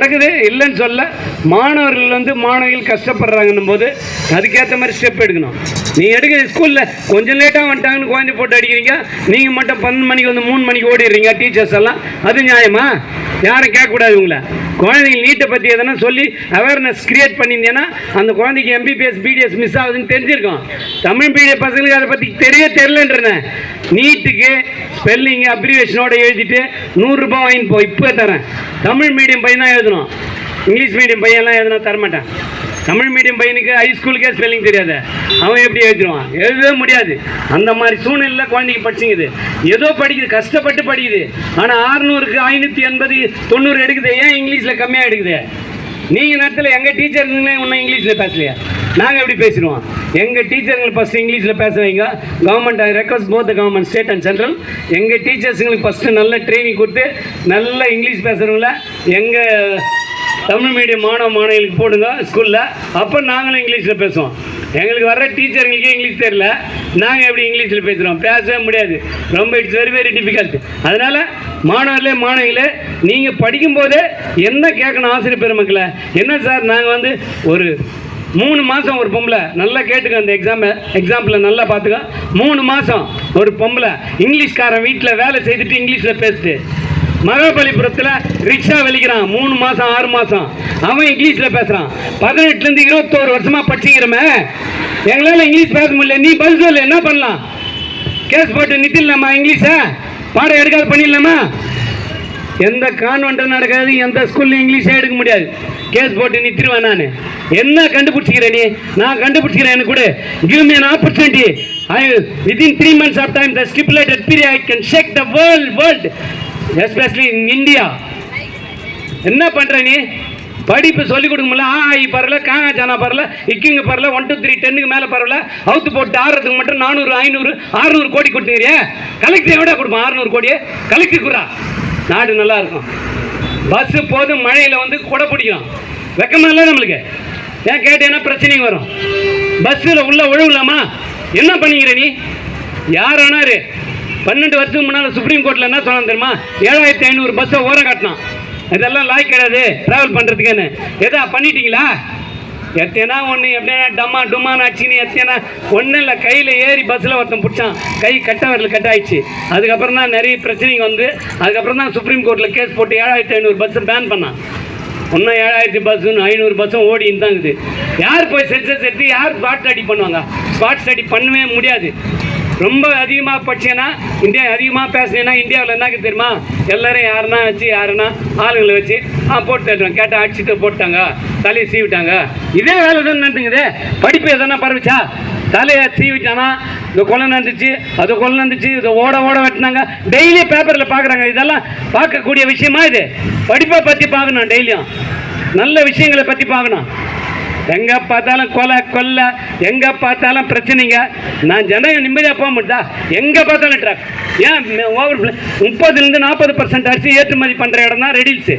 நடக்குது இல்லைன்னு சொல்ல மாணவர்கள் வந்து மாணவிகள் கஷ்டப்படுறாங்கன்னும் போது அதுக்கேற்ற மாதிரி ஸ்டெப் எடுக்கணும். நீ எடுக்க ஸ்கூலில் கொஞ்சம் லேட்டாக வந்துட்டாங்கன்னு குழந்தை போட்டு அடிக்கிறீங்க நீங்கள் மட்டும் பன்னெண்டு மணிக்கு வந்து மூணு மணிக்கு ஓடிடுறீங்க டீச்சர்ஸ் எல்லாம். அது நியாயமா? யாரும் கேட்கக்கூடாது உங்களை. குழந்தைங்க நீட்டை பற்றி எதனா சொல்லி அவேர்னஸ் கிரியேட் பண்ணியிருந்தேன்னா அந்த குழந்தைக்கு எம்பிபிஎஸ் பிடிஎஸ் மிஸ் ஆகுதுன்னு தெரிஞ்சிருக்கும். தமிழ் மீடியம் பசங்களுக்கு அதை பற்றி தெரிய தெரிலன்றேன் நீட்டுக்கு ஸ்பெல்லிங் அப்ரிவேஷனோட எழுதிட்டு நூறுரூபா வாங்கிட்டு போ இப்போ தரேன். தமிழ் மீடியம் பையன் தான் எழுதணும் இங்கிலீஷ் மீடியம் பையன்லாம் எதுனா தரமாட்டான். தமிழ் மீடியம் பையனுக்கு ஹை ஸ்கூலுக்கே ஸ்பெல்லிங் தெரியாது. அவன் எப்படி எழுதிடுவான்? எழுதவே முடியாது. அந்த மாதிரி சூழ்நிலையில் குழந்தைக்கு படிச்சுங்குது ஏதோ படிக்குது கஷ்டப்பட்டு படிக்குது. ஆனால் ஆறுநூறுக்கு ஐநூற்றி எண்பது தொண்ணூறு எடுக்குது. ஏன் இங்கிலீஷில் கம்மியாக எடுக்குது? நீங்கள் நேரத்தில் எங்கள் டீச்சர் இன்னும் இங்கிலீஷில் பேசலையா? நாங்கள் எப்படி பேசிடுவோம்? எங்கள் டீச்சருங்களுக்கு ஃபஸ்ட்டு இங்கிலீஷில் பேச வைங்க. Government I request both government state and central எங்கள் டீச்சர்ஸுங்களுக்கு ஃபஸ்ட்டு நல்ல ட்ரைனிங் கொடுத்து நல்ல இங்கிலீஷ் பேசுகிறவங்கள எங்கள் தமிழ் மீடியம் மாணவ மாணவிகளுக்கு போடுங்க ஸ்கூலில் அப்போ நாங்களும் இங்கிலீஷில் பேசுவோம். எங்களுக்கு வர்ற டீச்சருங்களுக்கே இங்கிலீஷ் தெரியல. நாங்கள் எப்படி இங்கிலீஷில் பேசுகிறோம் பேசவே முடியாது. ரொம்ப இட்ஸ் வெரி வெரி டிஃபிகல்ட் அதனால் மாணவர்களே மாணவிகளே நீங்கள் படிக்கும்போதே என்ன கேட்கணும் ஆசிரியர் பெருமக்களை? என்ன சார் நாங்கள் வந்து ஒரு மூணு மாதம் ஒரு பொம்பளை. நல்லா கேட்டுக்க அந்த எக்ஸாம் எக்ஸாம்பிளை நல்லா பார்த்துக்க. மூணு மாதம் ஒரு பொம்பளை. இங்கிலீஷ்காரன் வீட்டில் வேலை செய்துட்டு இங்கிலீஷில் பேசிட்டு. மகாபலிபுரத்தில் ரிக்ஷா வெளிக்கிறான் மூணு மாதம் ஆறு மாதம் அவன் இங்கிலீஷில் பேசுகிறான் பதினெட்டுலேருந்து இருபத்தோரு வருஷமாக படிச்சுக்கிறமே. எங்களால் இங்கிலீஷ் பேச முடியல. நீ பதில் சொல்லு என்ன பண்ணலாம்? கேஸ் போட்டு நிறுத்திடலாமா இங்கிலீஷை? பாடம் எடுக்காது பண்ணிடலாமா? எந்த கான்வெண்ட்டும் நடக்காது எந்த ஸ்கூல்லையும் இங்கிலீஷே எடுக்க முடியாது. கேஸ் போட்டு நிறுத்திடுவேன் நான். என்ன கண்டுபிடிச்சிக்கிறேன் நீ? நான் கண்டுபிடிச்சிக்கிறேன் எனக்கு கூட. Give me an opportunity I within three months of time the stipulated period I can shake the world world especially in India என்ன பண்ணுற நீ? படிப்பு சொல்லி கொடுக்க முடியல ஆ ஐ பரல காங்க ஜானா பரல இக்கிங்க பரல ஒன் டூ த்ரீ டென்னுக்கு மேலே பரவல. அவுத்து போட்டு ஆடுறதுக்கு மட்டும் நானூறு ஐநூறு அறுநூறு கோடி கொடுத்துக்கிறியே? கலெக்டர் எவ்வளோ கொடுப்பான் அறுநூறு கோடியே? கலெக்டர் குறா நாடு நல்லா இருக்கும். பஸ்ஸு போதும் மழையில் வந்து கொடை பிடிக்கும். வெக்கமா இல்லை நம்மளுக்கு. ஏன் கேட்டேன்னா பிரச்சனைங்க வரும். பஸ்ஸில் உள்ள ஒழுங்கலாமா என்ன பண்ணிக்கிற நீ? யார் வேணாரு பன்னெண்டு வருஷத்துக்கு முன்னால் சுப்ரீம் கோர்ட்டில் என்ன சொன்னான் தெரியுமா? ஏழாயிரத்தி ஐநூறு பஸ்ஸை ஓரம் காட்டினான். இதெல்லாம் லாய் கிடையாது. ட்ராவல் பண்ணுறதுக்குன்னு எதா பண்ணிட்டீங்களா? எத்தனா ஒன்று எப்படின்னா டம்மா டும்மான்னு ஆச்சுன்னு எத்தனா ஒன்றும் இல்லை கையில் ஏறி பஸ்ஸில் ஒருத்தன் பிடிச்சான். கை கட்ட வரல கட் ஆயிடுச்சு. அதுக்கப்புறம் தான் நிறைய பிரச்சனைங்க வந்து. அதுக்கப்புறம் தான் சுப்ரீம் கோர்ட்டில் கேஸ் போட்டு ஏழாயிரத்தி ஐநூறு பஸ்ஸை பேன் பண்ணான். இன்னும் ஏழாயிரத்தி பஸ்ஸுன்னு ஐநூறு பஸ்ஸும் ஓடின்னு தான் இருக்குது. யார் போய் சென்சஸ் எடுத்து யார் ஸ்பாட் ஸ்டடி பண்ணுவாங்க? ஸ்பாட் ஸ்டடி பண்ணவே முடியாது. ரொம்ப அதிகமாக படிச்சேன்னா இந்தியா அதிகமாக பேசினேன்னா இந்தியாவில் என்ன இருக்குது தெரியுமா? எல்லாரும் யாருன்னா வச்சு யாருன்னா ஆளுங்களை வச்சு ஆ போட்டு தட்டுவேன் கேட்டால் அடிச்சுட்டு போட்டாங்க. தலையை சீவிட்டாங்க. இதே வேலை தான் நடந்துங்குது படிப்பு எதனா பரவிச்சா? தலையை சீவிட்டானா? இந்த கொலை நடந்துச்சு அது கொலை நடந்துச்சு இதை ஓட ஓட வெட்டினாங்க. டெய்லி பேப்பரில் பார்க்குறாங்க இதெல்லாம் பார்க்கக்கூடிய விஷயமா இது? படிப்பை பற்றி பார்க்கணும் டெய்லியும். நல்ல விஷயங்களை பற்றி பார்க்கணும் எங்கே பார்த்தாலும் கொலை கொல்லை எங்கே பார்த்தாலும் பிரச்சனைங்க. நான் ஜனங்க நிம்மதியாக போக மாட்டா எங்கே பார்த்தாலும் ட்ராக் ஏன் ஓவர் முப்பதுலேருந்து நாற்பது பர்சன்ட் அரிசி ஏற்றுமதி பண்ணுற இடம் தான் ரெடில்ஸு